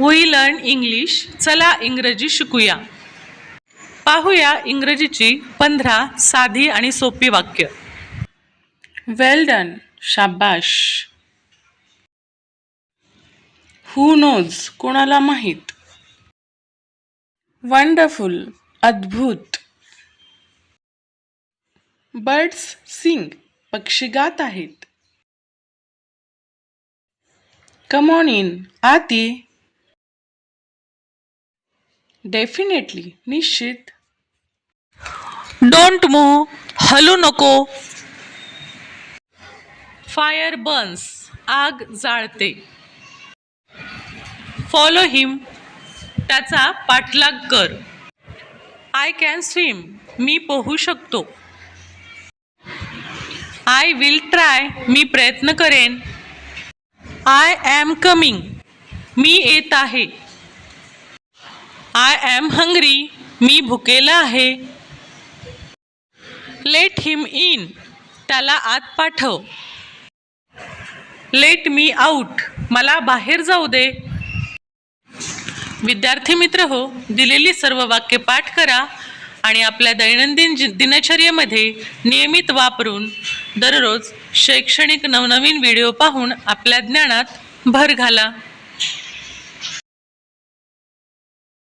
We learn English चला इंग्रजी शिकूया. पाहूया इंग्रजीची पंधरा साधी आणि सोपी वाक्य. वेल डन शाबाश. हू नोज कोणाला माहीत? वंडरफुल अद्भुत. बर्ड्स सिंग पक्षी गात आहेत. कमॉन इन आती. डेफिनेटली निश्चित डोंट मूव हलू नको फायर बर्न्स आग जाळते फॉलो हिम त्याचा पाठलाग कर आय कॅन स्विम मी पोहू शकतो आय विल ट्राय मी प्रयत्न करेन आय ॲम कमिंग मी येत आहे आय ॲम हंग्री मी भुकेला आहे. लेट हिम इन त्याला आत पाठव. लेट मी आऊट मला बाहेर जाऊ दे. विद्यार्थी मित्र हो दिलेली सर्व वाक्य पाठ करा आणि आपल्या दैनंदिन दिनचर्येमध्ये नियमित वापरून दररोज शैक्षणिक नवनवीन व्हिडिओ पाहून आपल्या ज्ञानात भर घाला.